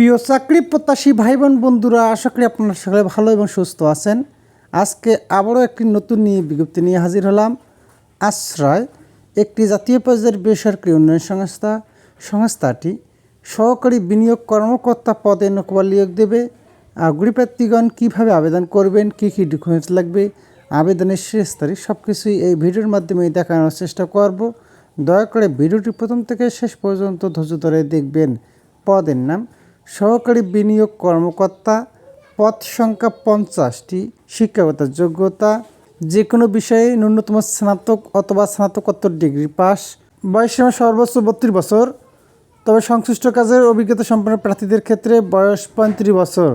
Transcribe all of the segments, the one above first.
প্রিয় চাকরি প্রত্যাশী ভাই বোন বন্ধুরা, আশা করি আপনারা সকলে ভালো এবং সুস্থ আছেন। আজকে আবারও একটি নতুন নিয়ে বিজ্ঞপ্তি নিয়ে হাজির হলাম। আশ্রয়, একটি জাতীয় পর্যায়ের বেসরকারি উন্নয়ন সংস্থা। সংস্থাটি সহকারী বিনিয়োগ কর্মকর্তা পদে নকবাল নিয়োগ দেবে। আগ্রহী প্রার্থীগণ কীভাবে আবেদন করবেন, কী কী ডকুমেন্টস লাগবে, আবেদনের শেষ তারিখ সব কিছুই এই ভিডিওর মাধ্যমে দেখানোর চেষ্টা করব। দয়া করে ভিডিওটি প্রথম থেকে শেষ পর্যন্ত ধৈর্য ধরে দেখবেন। পদের নাম সহকারী বিনিয়োগ কর্মকর্তা, পদ সংখ্যা পঞ্চাশটি, শিক্ষাগত যোগ্যতা যে কোনো বিষয়ে ন্যূনতম স্নাতক অথবা স্নাতকোত্তর ডিগ্রি পাস বয়সীমা সর্বোচ্চ বত্রিশ বছর, তবে সংশ্লিষ্ট কাজের অভিজ্ঞতা সম্পন্ন প্রার্থীদের ক্ষেত্রে বয়স পঁয়ত্রিশ বছর।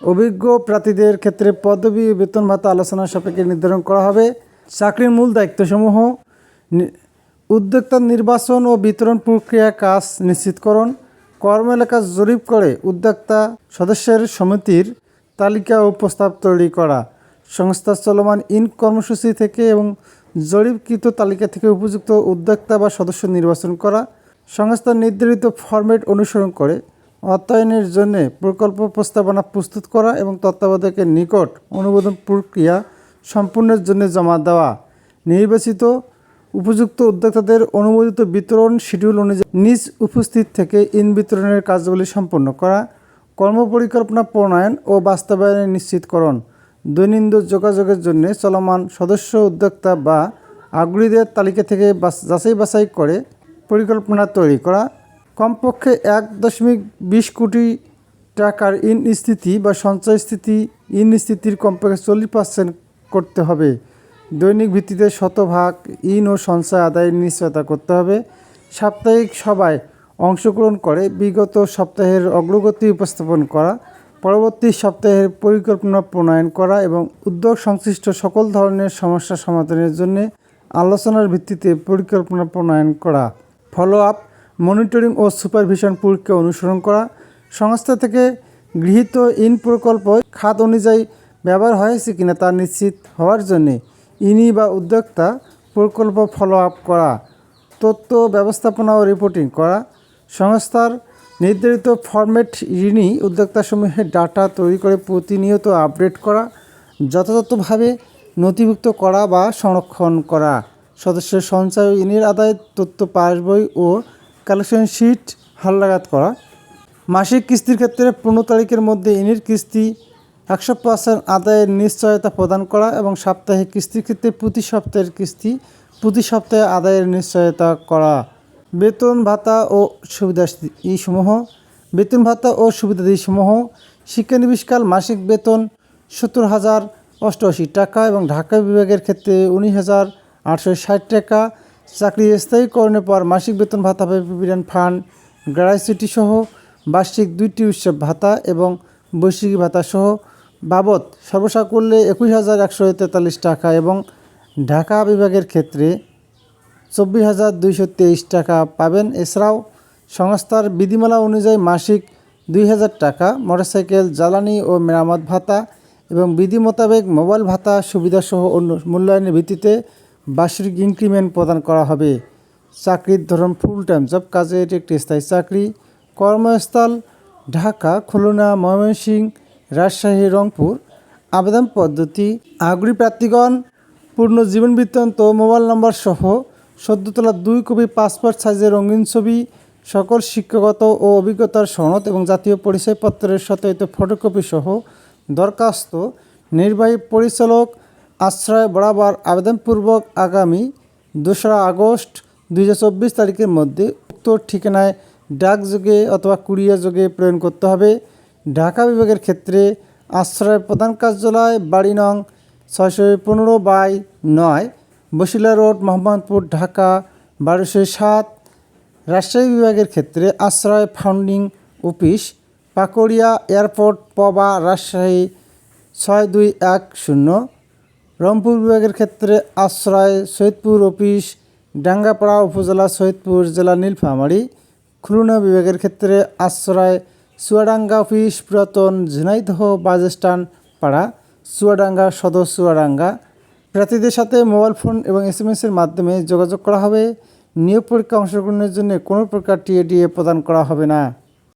অভিজ্ঞ প্রার্থীদের ক্ষেত্রে পদবি, বেতন ভাতা আলোচনা সাপেক্ষে নির্ধারণ করা হবে। চাকরির মূল দায়িত্বসমূহ উদ্যোক্তার নির্বাচন ও বিতরণ প্রক্রিয়া কাজ নিশ্চিতকরণ কর্ম এলাকা জরিপ করে উদ্যোক্তা সদস্যের সমিতির তালিকা ও প্রস্তাব তৈরি করা। সংস্থার চলমান ইন কর্মসূচি থেকে এবং জরিপকৃত তালিকা থেকে উপযুক্ত উদ্যোক্তা বা সদস্য নির্বাচন করা। সংস্থার নির্ধারিত ফরম্যাট অনুসরণ করে অর্থায়নের জন্য প্রকল্প প্রস্তাবনা প্রস্তুত করা এবং তত্ত্বাবধায়কের নিকট অনুমোদন প্রক্রিয়া সম্পূর্ণের জন্য জমা দেওয়া। নির্বাচিত উপযুক্ত উদ্যোক্তাদের অনুমোদিত বিতরণ শিডিউল অনুযায়ী নিজ উপস্থিত থেকে ইন বিতরণের কাজগুলি সম্পন্ন করা, কর্মপরিকল্পনা প্রণয়ন ও বাস্তবায়নে নিশ্চিতকরণ, দৈনন্দিন যোগাযোগের জন্য চলমান সদস্য, উদ্যোক্তা বা আগ্রহীদের তালিকা থেকে যাচাই বাছাই করে পরিকল্পনা তৈরি করা, কমপক্ষে এক দশমিক বিশ কোটি টাকার ইন স্থিতি বা সঞ্চয় স্থিতি, ইন স্থিতির কমপক্ষে চল্লিশ পার্সেন্ট করতে হবে। দৈনিক ভিত্তিতে শতভাগ ইন ও সঞ্চয় আদায়ের নিশ্চয়তা করতে হবে। সাপ্তাহিক সভায় অংশগ্রহণ করে বিগত সপ্তাহের অগ্রগতি উপস্থাপন করা, পরবর্তী সপ্তাহের পরিকল্পনা প্রণয়ন করা এবং উদ্যোগ সংশ্লিষ্ট সকল ধরনের সমস্যা সমাধানের জন্য আলোচনার ভিত্তিতে পরিকল্পনা প্রণয়ন করা ফলো আপ মনিটরিং ও সুপারভিশন প্রক্রিয়া অনুসরণ করা, সংস্থা থেকে গৃহীত ইন প্রকল্প খাত অনুযায়ী ব্যবহার হয়েছে কিনা তা নিশ্চিত হওয়ার জন্যে ইনি বা উদ্যোক্তা প্রকল্প ফলো আপ করা, তথ্য ব্যবস্থাপনা ও রিপোর্টিং করা, সংস্থার নির্ধারিত ফরম্যাট ঋণী উদ্যোক্তাসমূহের ডাটা তৈরি করে প্রতিনিয়ত আপডেট করা, যথাযথভাবে নথিভুক্ত করা বা সংরক্ষণ করা। সদস্যের সঞ্চয় ঋণের আদায়, তথ্য পাসবই ও কালেকশন শিট হালনাগাদ করা। মাসিক কিস্তির ক্ষেত্রে পনেরো তারিখের মধ্যে ইনির কিস্তি একশো পার্সেন্ট আদায়ের নিশ্চয়তা প্রদান করা এবং সাপ্তাহিক কিস্তির ক্ষেত্রে প্রতি সপ্তাহের কিস্তি প্রতি সপ্তাহে আদায়ের নিশ্চয়তা করা। বেতন ভাতা ও সুবিধাসমূহ বেতন ভাতা ও সুবিধা সুবিধাদিসমূহ শিক্ষানিবিশকাল মাসিক বেতন সত্তর হাজার অষ্টআশি টাকা এবং ঢাকা বিভাগের ক্ষেত্রে উনিশ হাজার আটশো ষাট টাকা। চাকরি স্থায়ীকরণের পর মাসিক বেতন ভাতা প্রভিডেন্ট ফান্ড গ্র্যাচুইটি সহ বার্ষিক দুইটি উৎসব ভাতা এবং বৈশ্বিক ভাতা সহ বাবদ সর্বসা করলে একুশ হাজার একশো তেতাল্লিশ টাকা এবং ঢাকা বিভাগের ক্ষেত্রে চব্বিশ হাজার দুইশো তেইশ টাকা পাবেন। এছাড়াও সংস্থার বিধিমালা অনুযায়ী মাসিক দুই হাজার টাকা, মোটরসাইকেল, জ্বালানি ও মেরামত ভাতা এবং বিধি মোতাবেক মোবাইল ভাতা সুবিধাসহ অন্য মূল্যায়নের ভিত্তিতে বার্ষিক ইনক্রিমেন্ট প্রদান করা হবে। চাকরির ধরন ফুল টাইম জব কাজে এটি একটি স্থায়ী চাকরি। কর্মস্থল ঢাকা, খুলনা, ময়মনসিংহ রাজশাহী, রংপুর, আবেদন পদ্ধতি আগ্রী প্রার্থীগণ, পূর্ণ জীবন বৃত্তান্ত, মোবাইল নম্বর সহ সদ্য তোলা দুই কপি পাসপোর্ট সাইজের রঙিন ছবি, সকল শিক্ষাগত ও অভিজ্ঞতার সনদ এবং জাতীয় পরিচয়পত্রের সত্যায়িত ফটোকপি সহ দরখাস্ত, নির্বাহী পরিচালক, আশ্রয় বরাবর আবেদনপূর্বক আগামী দোসরা আগস্ট দু হাজার চব্বিশ তারিখের মধ্যে উক্ত ঠিকানায় ডাকযোগে অথবা কুরিয়ার যোগে প্রেরণ করতে হবে। ঢাকা বিভাগের ক্ষেত্রে আশ্রয় প্রধান কার্যালয়, বাড়ি নং ছয়শো পনেরো বাই নয় বসিলা রোড, মোহাম্মদপুর, ঢাকা বারোশো সাত। রাজশাহী বিভাগের ক্ষেত্রে আশ্রয় founding office, Pakuria airport, Paba, Rajshahi ছয় দুই এক শূন্য। রংপুর বিভাগের ক্ষেত্রে আশ্রয় সৈয়দপুর অফিস, ডাঙ্গাপাড়া উপজেলা সৈয়দপুর জেলা নীলফামারী। খুলনা বিভাগের ক্ষেত্রে আশ্রয় চুয়াডাঙ্গা অফিস পুরাতন ঝিনাইদহ বাস স্ট্যান্ড পাড়া, চুয়াডাঙ্গা সদর চুয়াডাঙ্গা। প্রার্থীদের সাথে মোবাইল ফোন এবং এস এম এসের মাধ্যমে যোগাযোগ করা হবে। নিয়োগ পরীক্ষা অংশগ্রহণের জন্য কোনো প্রকার টিএডিএ প্রদান করা হবে না।